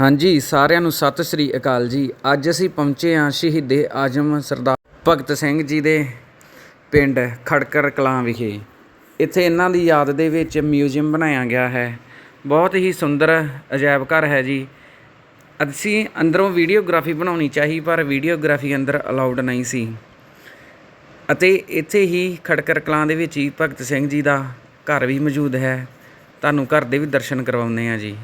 ਹਾਂਜੀ, ਸਾਰਿਆਂ ਨੂੰ ਸਤਿ ਸ੍ਰੀ ਅਕਾਲ ਜੀ। ਅੱਜ ਅਸੀਂ ਪਹੁੰਚੇ ਹਾਂ ਸ਼ਹੀਦੇ ਆਜਮ ਸਰਦਾਰ ਭਗਤ ਸਿੰਘ ਜੀ ਦੇ ਪਿੰਡ ਖੜਕਰ ਕਲਾਂ ਵਿਖੇ। ਇੱਥੇ ਇਹਨਾਂ ਦੀ ਯਾਦ ਦੇ ਵਿੱਚ ਮਿਊਜ਼ੀਅਮ ਬਣਾਇਆ ਗਿਆ ਹੈ। ਬਹੁਤ ਹੀ ਸੁੰਦਰ, ਅਜਾਇਬ ਘਰ ਹੈ ਜੀ। ਅਸੀਂ ਅੰਦਰੋਂ ਵੀਡੀਓਗ੍ਰਾਫੀ ਬਣਾਉਣੀ ਚਾਹੀ, ਪਰ ਵੀਡੀਓਗ੍ਰਾਫੀ ਅੰਦਰ ਅਲਾਉਡ ਨਹੀਂ ਸੀ। ਅਤੇ ਇੱਥੇ ਹੀ ਖੜਕਰ ਕਲਾਂ ਦੇ ਵਿੱਚ ਹੀ ਭਗਤ ਸਿੰਘ ਜੀ ਦਾ ਘਰ ਵੀ ਮੌਜੂਦ ਹੈ। ਤੁਹਾਨੂੰ ਘਰ ਦੇ ਵੀ ਦਰਸ਼ਨ ਕਰਵਾਉਂਦੇ ਹਾਂ ਜੀ।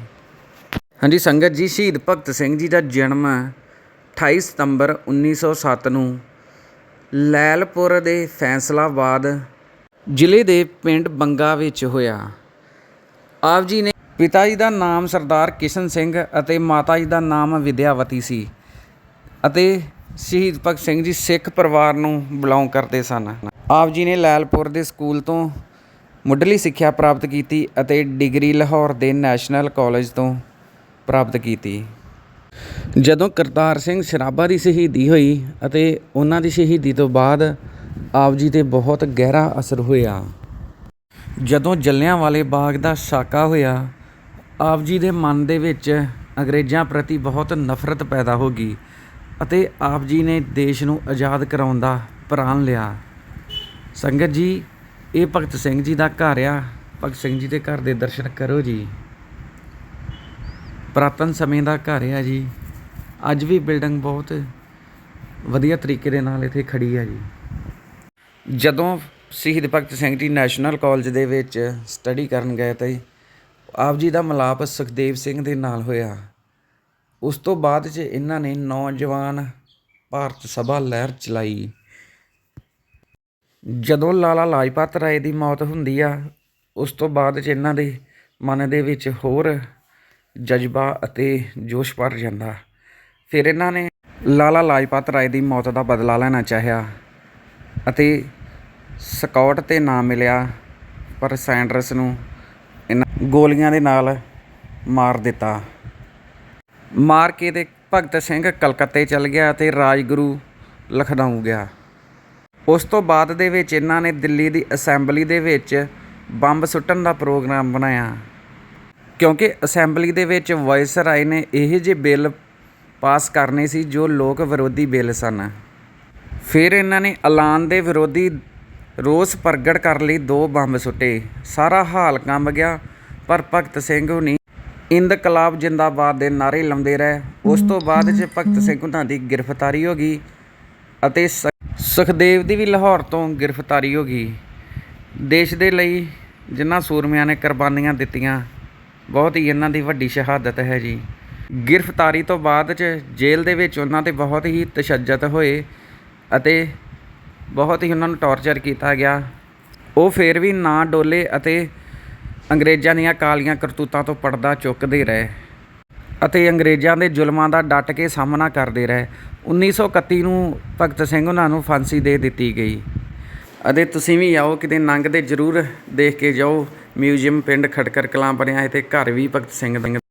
ਹਾਂਜੀ, ਸੰਗਤ ਜੀ, ਸ਼ਹੀਦ ਭਗਤ ਸਿੰਘ ਜੀ ਦਾ ਜਨਮ 28 ਸਤੰਬਰ 1907 ਨੂੰ ਲੈਲਪੁਰ ਦੇ ਫੈਸਲਾਬਾਦ ਜ਼ਿਲ੍ਹੇ ਦੇ ਪਿੰਡ ਬੰਗਾ ਵਿੱਚ ਹੋਇਆ। ਆਪ ਜੀ ਨੇ ਪਿਤਾ ਜੀ ਦਾ ਨਾਮ ਸਰਦਾਰ ਕਿਸ਼ਨ ਸਿੰਘ ਅਤੇ ਮਾਤਾ ਜੀ ਦਾ ਨਾਮ ਵਿਦਿਆਵਤੀ ਸੀ ਅਤੇ ਸ਼ਹੀਦ ਭਗਤ ਸਿੰਘ ਜੀ ਸਿੱਖ ਪਰਿਵਾਰ ਨੂੰ ਬਿਲੋਂਗ ਕਰਦੇ ਸਨ। ਆਪ ਜੀ ਨੇ ਲੈਲਪੁਰ ਦੇ ਸਕੂਲ ਤੋਂ ਮੁੱਢਲੀ ਸਿੱਖਿਆ ਪ੍ਰਾਪਤ ਕੀਤੀ ਅਤੇ ਡਿਗਰੀ ਲਾਹੌਰ ਦੇ ਨੈਸ਼ਨਲ ਕਾਲਜ ਤੋਂ ਪ੍ਰਾਪਤ ਕੀਤੀ। ਜਦੋਂ ਕਰਤਾਰ ਸਿੰਘ ਸਰਾਭਾ ਦੀ ਸ਼ਹੀਦੀ ਹੋਈ ਅਤੇ ਉਹਨਾਂ ਦੀ ਸ਼ਹੀਦੀ ਤੋਂ ਬਾਅਦ ਆਪ ਜੀ ਤੇ ਬਹੁਤ ਗਹਿਰਾ ਅਸਰ ਹੋਇਆ। ਜਦੋਂ ਜਲਿਆਂਵਾਲੇ ਬਾਗ ਦਾ ਸਾਕਾ ਹੋਇਆ, ਆਪ ਜੀ ਦੇ ਮਨ ਦੇ ਵਿੱਚ ਅੰਗਰੇਜ਼ਾਂ ਪ੍ਰਤੀ ਬਹੁਤ ਨਫ਼ਰਤ ਪੈਦਾ ਹੋ ਗਈ ਅਤੇ ਆਪ ਜੀ ਨੇ ਦੇਸ਼ ਨੂੰ ਆਜ਼ਾਦ ਕਰਾਉਣ ਦਾ ਪ੍ਰਣ ਲਿਆ। ਸੰਗਤ ਜੀ, ਇਹ ਭਗਤ ਸਿੰਘ ਜੀ ਦਾ ਘਰ ਆ। ਭਗਤ ਸਿੰਘ ਜੀ ਦੇ ਘਰ ਦੇ ਦਰਸ਼ਨ ਕਰੋ ਜੀ। ਪੁਰਾਤਨ ਸਮੇਂ ਦਾ ਘਰ ਆ ਜੀ। ਅੱਜ ਵੀ ਬਿਲਡਿੰਗ ਬਹੁਤ ਵਧੀਆ ਤਰੀਕੇ ਦੇ ਨਾਲ ਇੱਥੇ ਖੜੀ ਆ ਜੀ। ਜਦੋਂ ਸ਼ਹੀਦ ਭਗਤ ਸਿੰਘ ਜੀ ਨੈਸ਼ਨਲ ਕਾਲਜ ਦੇ ਵਿੱਚ ਸਟੱਡੀ ਕਰਨ ਗਏ ਤਾਂ ਆਪ ਜੀ ਦਾ ਮਿਲਾਪ ਸੁਖਦੇਵ ਸਿੰਘ ਦੇ ਨਾਲ ਹੋਇਆ। ਉਸ ਤੋਂ ਬਾਅਦ 'ਚ ਇਹਨਾਂ ਨੇ ਨੌਜਵਾਨ ਭਾਰਤ ਸਭਾ ਲਹਿਰ ਚਲਾਈ। ਜਦੋਂ ਲਾਲਾ ਲਾਜਪਤ ਰਾਏ ਦੀ ਮੌਤ ਹੁੰਦੀ ਆ, ਉਸ ਤੋਂ ਬਾਅਦ 'ਚ ਇਹਨਾਂ ਦੇ ਮਨ ਦੇ ਵਿੱਚ ਹੋਰ ਜਜ਼ਬਾ ਅਤੇ ਜੋਸ਼ ਭਰ ਜਾਂਦਾ। ਫਿਰ ਇਹਨਾਂ ਨੇ ਲਾਲਾ ਲਾਜਪਤ ਰਾਏ ਦੀ ਮੌਤ ਦਾ ਬਦਲਾ ਲੈਣਾ ਚਾਹਿਆ ਅਤੇ ਸਕਾਟ ਤੇ ਨਾ ਮਿਲਿਆ, ਪਰ ਸੈਂਡਰਸ ਨੂੰ ਇਹਨਾਂ ਗੋਲੀਆਂ ਦੇ ਨਾਲ ਮਾਰ ਦਿੱਤਾ। ਮਾਰ ਕੇ ਤੇ ਭਗਤ ਸਿੰਘ ਕਲਕੱਤੇ ਚਲ ਗਿਆ ਤੇ ਰਾਜਗੁਰੂ ਲਖਨਊ ਗਿਆ। ਉਸ ਤੋਂ ਬਾਅਦ ਦੇ ਵਿੱਚ ਇਹਨਾਂ ਨੇ ਦਿੱਲੀ ਦੀ ਅਸੈਂਬਲੀ ਦੇ ਵਿੱਚ ਬੰਬ ਸੁੱਟਣ ਦਾ ਪ੍ਰੋਗਰਾਮ ਬਣਾਇਆ। ਕਿਉਂਕਿ ਅਸੈਂਬਲੀ ਦੇ ਵਿੱਚ ਵਾਇਸਰਾਏ ਨੇ ਇਹੋ ਜਿਹੇ ਬਿੱਲ ਪਾਸ ਕਰਨੇ ਸੀ ਜੋ ਲੋਕ ਵਿਰੋਧੀ ਬਿੱਲ ਸਨ। ਫਿਰ ਇਹਨਾਂ ਨੇ ਐਲਾਨ ਦੇ ਵਿਰੋਧੀ ਰੋਸ ਪ੍ਰਗਟ ਕਰਨ ਲਈ, ਦੋ ਬੰਬ ਸੁੱਟੇ। ਸਾਰਾ ਹਾਲ ਕੰਬ ਗਿਆ, ਪਰ ਭਗਤ ਸਿੰਘ ਹੁਣੀ ਇੰਦਕਲਾਬ ਜਿੰਦਾਬਾਦ ਦੇ ਨਾਰੇ ਲਾਉਂਦੇ ਰਹੇ। ਉਸ ਤੋਂ ਬਾਅਦ ਜੇ ਭਗਤ ਸਿੰਘ ਉਹਨਾਂ ਦੀ ਗ੍ਰਿਫਤਾਰੀ ਹੋ ਗਈ ਅਤੇ ਸ- ਸੁਖਦੇਵ ਦੀ ਵੀ ਲਾਹੌਰ ਤੋਂ ਗ੍ਰਿਫਤਾਰੀ ਹੋ ਗਈ। ਦੇਸ਼ ਦੇ ਲਈ ਜਿਨ੍ਹਾਂ ਸੂਰਮਿਆਂ ਨੇ ਕੁਰਬਾਨੀਆਂ ਦਿੱਤੀਆਂ ਬਹੁਤ ਹੀ ਇਹਨਾਂ ਦੀ ਵੱਡੀ ਸ਼ਹਾਦਤ ਹੈ ਜੀ। ਗ੍ਰਿਫਤਾਰੀ ਤੋਂ ਬਾਅਦ ਚ ਜੇਲ੍ਹ ਦੇ ਵਿੱਚ ਉਹਨਾਂ ਤੇ ਬਹੁਤ ਹੀ ਤਸ਼ੱਦਦ ਹੋਏ ਅਤੇ ਬਹੁਤ ਹੀ ਉਹਨਾਂ ਨੂੰ ਟੌਰਚਰ ਕੀਤਾ ਗਿਆ। ਉਹ ਫੇਰ ਵੀ ਨਾ ਡੋਲੇ ਅਤੇ ਅੰਗਰੇਜ਼ਾਂ ਦੀਆਂ ਕਾਲੀਆਂ ਕਰਤੂਤਾਂ ਤੋਂ ਪਰਦਾ ਚੁੱਕਦੇ ਰਹੇ ਅਤੇ ਅੰਗਰੇਜ਼ਾਂ ਦੇ ਜ਼ੁਲਮਾਂ ਦਾ ਡਟ ਕੇ ਸਾਹਮਣਾ ਕਰਦੇ ਰਹੇ। 1931 ਨੂੰ ਭਗਤ ਸਿੰਘ ਉਹਨਾਂ ਨੂੰ ਫਾਂਸੀ ਦੇ ਦਿੱਤੀ ਗਈ। ਅਤੇ ਤੁਸੀਂ ਵੀ ਆਓ, ਕਿਤੇ ਲੰਘਦੇ ਜ਼ਰੂਰ ਦੇਖ ਕੇ ਜਾਓ। ਮਿਊਜ਼ੀਅਮ ਪਿੰਡ ਖਟਕਰ ਕਲਾਂ ਬਣਿਆ ਹੈ ਤੇ ਘਰ ਵੀ ਭਗਤ ਸਿੰਘ ਦਾ